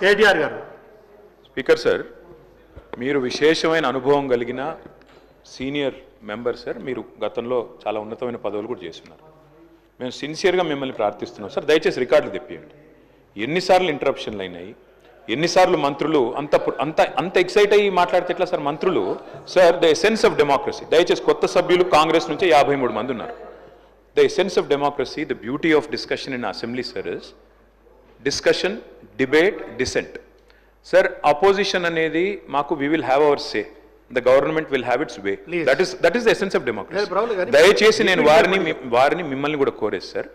కేటీఆర్ గారు. Speaker sir మీరు విశేషమైన అనుభవం కలిగిన సీనియర్ మెంబర్ సార్ మీరు గతంలో చాలా ఉన్నతమైన పదవులు కూడా చేస్తున్నారు. మేము సిన్సియర్గా మిమ్మల్ని ప్రార్థిస్తున్నాం. సార్ దయచేసి రికార్డులు తెప్పియండి. ఎన్నిసార్లు ఇంటరప్షన్లు అయినాయి? ఎన్నిసార్లు మంత్రులు అంత అంత అంత ఎక్సైట్ అయ్యి మాట్లాడితే ఎట్లా సార్ మంత్రులు? Sir the essence of democracy దయచేసి కొత్త సభ్యులు కాంగ్రెస్ నుంచి యాభై మూడు మంది ఉన్నారు. The essence of democracy the beauty of discussion in assembly sir is discussion debate dissent sir opposition అనేది మాకు we will have our say the government will have its way. That is that is the essence of democracy దయచేసి నేను వారిని వారిని మిమ్మల్ని కూడా కోరేది sir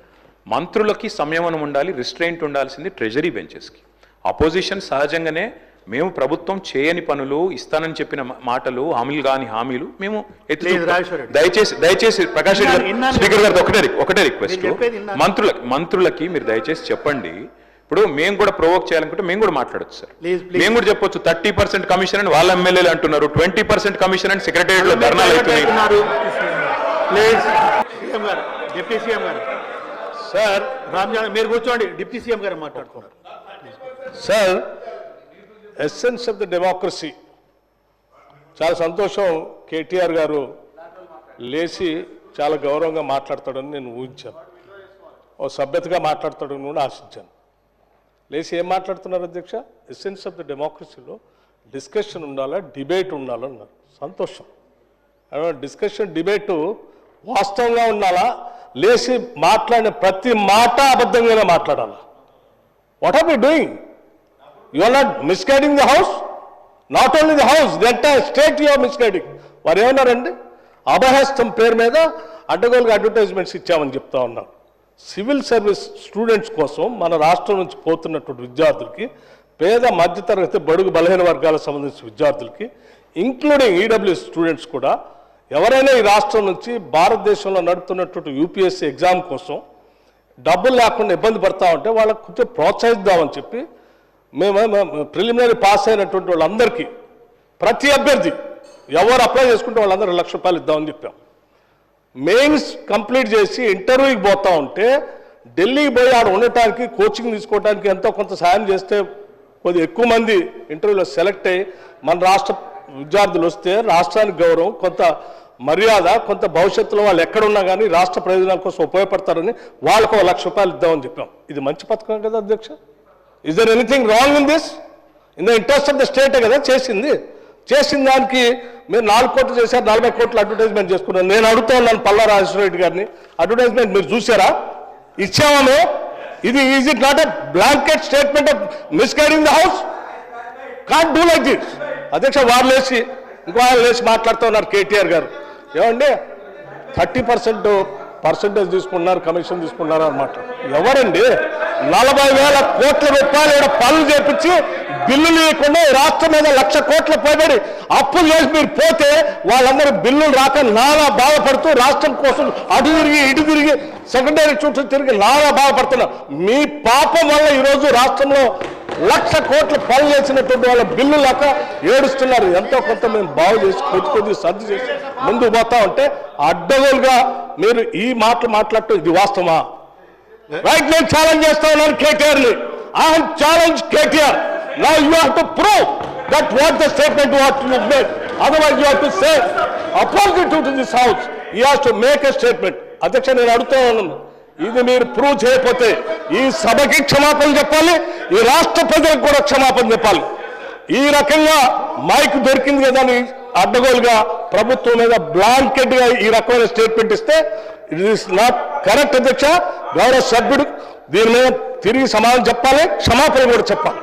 మంత్రులకి సంయమనం ఉండాలి రిస్ట్రైంట్ ఉండాల్సింది ట్రెజరీ బెంచెస్కి అపోజిషన్ సహజంగానే మేము ప్రభుత్వం చేయని పనులు ఇస్తానని చెప్పిన మాటలు హామీలు కాని హామీలు మేము. దయచేసి దయచేసి ప్రకాష్ రెడ్డి స్పీకర్ గారు ఒకటే ఒకటే రిక్వెస్ట్. మంత్రులకి మంత్రులకి మీరు దయచేసి చెప్పండి. ఇప్పుడు మేము కూడా ప్రొవోక్ చేయాలనుకుంటే మేము కూడా మాట్లాడొచ్చు సార్. మేము కూడా చెప్పొచ్చు థర్టీ పర్సెంట్ కమిషన్ అని వాళ్ళ ఎమ్మెల్యేలు అంటున్నారు ట్వంటీ పర్సెంట్ కమిషన్ అని సెక్రటరియట్లో ధర్నాలు అవుతున్నాయి. సార్ రామ్జాన్ మీరు కూర్చోండి డిప్యూటీ సీఎం గారు మాట్లాడుతున్నారు sir essence of the democracy చాలా సంతోషం కేటీఆర్ గారు లేచి చాలా గౌరవంగా మాట్లాడతాడని నేను ఊహించాను. ఓ సభ్యతగా మాట్లాడతాడని కూడా ఆశించాను. లేచి ఏం మాట్లాడుతున్నారు అధ్యక్ష? ఎసెన్స్ ఆఫ్ ద డెమోక్రసీలో డిస్కషన్ ఉండాలా డిబేట్ ఉండాలన్నారు సంతోషం. డిస్కషన్ డిబేటు వాస్తవంగా ఉండాలా లేచి మాట్లాడిన ప్రతి మాట అబద్ధంగానే మాట్లాడాలా? What are you doing you are not misguiding the house not only the house the entire state you are misguiding వారు ఏమన్నారండి అభహస్తం పేరు మీద అడ్డగోలుగా అడ్వర్టైజ్మెంట్స్ ఇచ్చామని చెప్తా ఉన్నారు సివిల్ సర్వీస్ స్టూడెంట్స్ కోసం మన రాష్ట్రం నుంచి పోతున్నటువంటి విద్యార్థులకి పేద మధ్యతరగతి బడుగు బలహీన వర్గాలకు సంబంధించిన విద్యార్థులకి ఇంక్లూడింగ్ ఈడబ్ల్యూ స్టూడెంట్స్ కూడా ఎవరైనా ఈ రాష్ట్రం నుంచి భారతదేశంలో నడుపుతున్నటువంటి యూపీఎస్సీ ఎగ్జామ్ కోసం డబ్బులు లేకుండా ఇబ్బంది పడతా ఉంటే వాళ్ళకి కొంచెం ప్రోత్సహిద్దామని చెప్పి మేము ప్రిలిమినరీ పాస్ అయినటువంటి వాళ్ళందరికీ ప్రతి అభ్యర్థి ఎవరు అప్లై చేసుకుంటే వాళ్ళందరూ లక్ష రూపాయలు ఇద్దామని చెప్పాం. మెయిన్స్ కంప్లీట్ చేసి ఇంటర్వ్యూకి పోతా ఉంటే ఢిల్లీకి పోయి ఆడ ఉండటానికి కోచింగ్ తీసుకోవడానికి ఎంతో కొంత సాయం చేస్తే కొద్ది ఎక్కువ మంది ఇంటర్వ్యూలో సెలెక్ట్ అయ్యి మన రాష్ట్ర విద్యార్థులు వస్తే రాష్ట్రానికి గౌరవం కొంత మర్యాద కొంత భవిష్యత్తులో వాళ్ళు ఎక్కడున్నా కానీ రాష్ట్ర ప్రయోజనాల కోసం ఉపయోగపడతారని వాళ్ళకు ఒక లక్ష రూపాయలు ఇద్దామని చెప్పాం. ఇది మంచి పథకం కదా అధ్యక్ష? Is there anything wrong in this in the interest of the స్టేటే కదా చేసింది. చేసిన దానికి మీరు నాలుగు కోట్లు చేశారు నలభై కోట్లు అడ్వర్టైజ్మెంట్ చేసుకున్నారు. నేను అడుగుతా ఉన్నాను పల్లా రాజేశ్వర గారిని. అడ్వర్టైజ్మెంట్ మీరు చూసారా ఇచ్చామా ఇది is it not a blanket statement of misguiding the house can do like this అధ్యక్ష వారు లేచి ఇంకో ఆయన లేచి మాట్లాడుతూ ఉన్నారు కేటీఆర్ గారు. ఏమండి? థర్టీ పర్సెంట్ పర్సెంటేజ్ తీసుకున్నారు కమిషన్ తీసుకున్నారు అనమాట ఎవరండి? నలభై వేల కోట్ల రూపాయలు ఈడ పనులు చేపించి బిల్లులు ఇవ్వకుండా ఈ రాష్ట్రం మీద లక్ష కోట్ల పైబడి అప్పులు చేసి మీరు పోతే వాళ్ళందరూ బిల్లులు రాక నానా బాధపడుతూ రాష్ట్రం కోసం అటు తిరిగి ఇటు తిరిగి సెకండరీ చుట్టూ తిరిగి నానా బాధపడుతున్నారు. మీ పాపం వల్ల ఈరోజు రాష్ట్రంలో లక్ష కోట్ల పనులు చేసినటువంటి వాళ్ళ బిల్లు లేక ఏడుస్తున్నారు. ఎంతో కొంత మేము బాగు చేసి కొద్ది కొద్ది సర్ది చేసి ముందుకు పోతా ఉంటే అడ్డగోలుగా మీరు ఈ మాటలు మాట్లాడటం ఇది వాస్తవమా? రైట్ నేను ఛాలెంజ్ చేస్తా ఉన్నాను కేటీఆర్ని I challenge KTR. Now you have to prove that what the statement what you made otherwise you have to say opposite to this house you have to make a statement అధ్యక్ష నేను అడుగుతా ఉన్నాను. ఇది మీరు prove చేయకపోతే ఈ సభకి క్షమాపణ చెప్పాలి ఈ రాష్ట్ర ప్రజలకు కూడా క్షమాపణ చెప్పాలి. ఈ రకంగా మైక్ దొరికింది కదా అని అడ్డగోలుగా ప్రభుత్వం మీద బ్లాంకెట్గా ఈ రకమైన స్టేట్మెంట్ ఇస్తే ఇట్ ఈస్ నాట్ కరెక్ట్ అధ్యక్ష. గౌరవ సభ్యుడు దీని మీద తిరిగి సమాధానం చెప్పాలి క్షమాపణ కూడా చెప్పాలి.